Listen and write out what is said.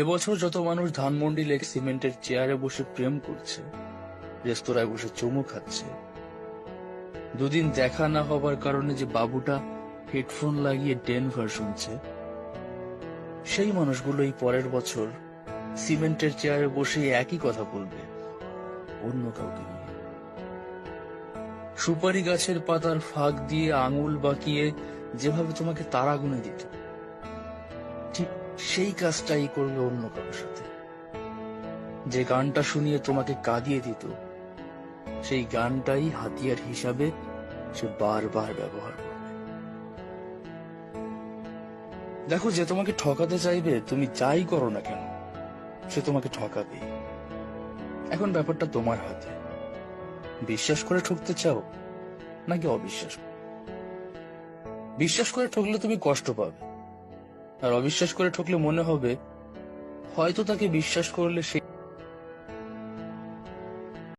এবছর যত মানুষ ধানমন্ডি লেক সিমেন্টের চেয়ারে বসে প্রেম করছে, রেস্তোরাঁয় বসে চুমু খাচ্ছে, দুদিন দেখা না হবার কারণে যে বাবুটা হেডফোন লাগিয়ে ডেনভার শুনছে, সেই মানুষগুলো এই পরের বছর সিমেন্টের চেয়ারে বসে একই কথা বলবে, অন্য কাউকে নিয়ে। সুপারি গাছের পাতার ফাঁক দিয়ে আঙুল বাঁকিয়ে যেভাবে তোমাকে তারা গুনে দিত, ঠিক সেই কাজটাই করবে অন্য কারোর সাথে। যে গানটা শুনিয়ে তোমাকে কাঁদিয়ে দিত, সেই গানটাই হাতিয়ার হিসাবে সে বারবার ব্যবহার করবে। দেখো, যে তোমাকে ঠকাতে চাইবে, তুমি যাই করো না কেন, সে তোমাকে ঠকাবে এখন ব্যাপারটা তোমার হাতে। বিশ্বাস করে ঠকতে চাও, নাকি অবিশ্বাস? বিশ্বাস করে ঠকলে তুমি কষ্ট পাবে। আর অবিশ্বাস করে ঠকলে মনে হবে হয়তো তাকে বিশ্বাস করলে সে